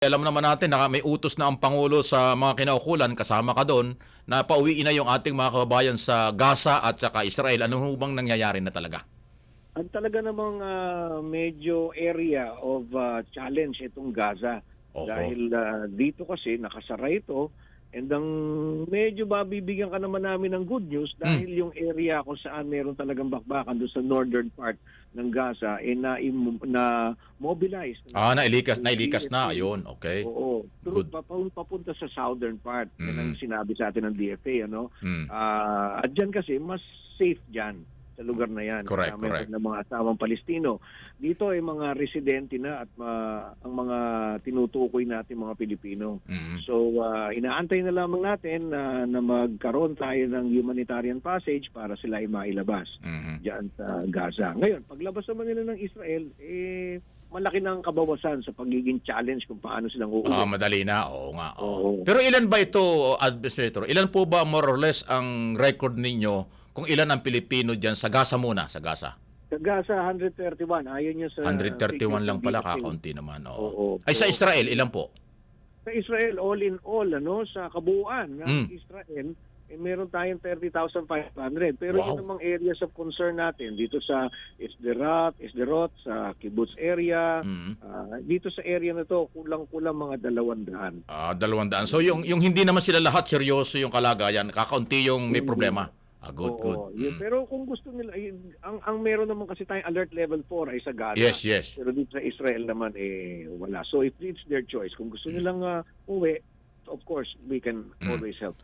Alam naman natin na may utos na ang Pangulo sa mga kinaukulan, kasama ka doon, na pauwiin na yung ating mga kababayan sa Gaza at saka Israel. Ano bang nangyayari na talaga? Ang talaga namang ah, medyo area of ah, challenge itong Gaza. Oho. Dahil ah, dito kasi nakasara ito and ang medyo babibigyan ka naman namin ng good news Hmm. dahil yung area kung saan meron talagang bakbakan doon sa northern part ng Gaza eh na, na mobilize. Ah, nailikas, nailikas na. Ayun, okay. Oo. Good. Good. Papunta sa southern part. Yan ang Mm. sinabi sa atin ng DFA. Ano? Mm. Ah, at dyan kasi, mas safe dyan sa lugar na yan. Correct, Kasama correct. ng mga asamang Palestino. Dito ay mga residente na at ma- ang mga tinutukoy natin mga Pilipino. Mm. So, ah, inaantay na lamang natin na, na magkaroon tayo ng humanitarian passage para sila ay mailabas Mhm. dyan sa Gaza. Ngayon, paglabas naman nila ng Israel, eh, malaki na ang kabawasan sa pagiging challenge kung paano silang uuwi. Ah, madali na. Oo nga. oo. Oo. Pero ilan ba ito, Administrator? Ilan po ba more or less ang record ninyo kung ilan ang Pilipino dyan sa Gaza muna, sa Gaza? Sa Gaza, 131. Ayon yun sa... 131 lang pala, kakaunti naman. Oo. Oo. Ay, sa Israel, ilan po? Sa Israel, all in all, ano, sa kabuuan ng Mm. Israel, eh, meron tayong 30,500. Pero Wow. yun namang areas of concern natin dito sa Isderat, Isderot, sa Kibbutz area, Mm. ah, dito sa area na to, kulang-kulang mga dalawang daan. Ah, dalawang daan. So yung yung hindi naman sila lahat seryoso yung kalagayan, kakaunti yung may problema. Ah, good, Oo, good. yun. Mm. Pero kung gusto nila, yun, ang, ang meron naman kasi tayong alert level 4 ay sa Gaza. Yes, yes. Pero dito sa Israel naman, eh, wala. So it, it's their choice. Kung gusto nilang uh, uwi, of course, we can Mm. always help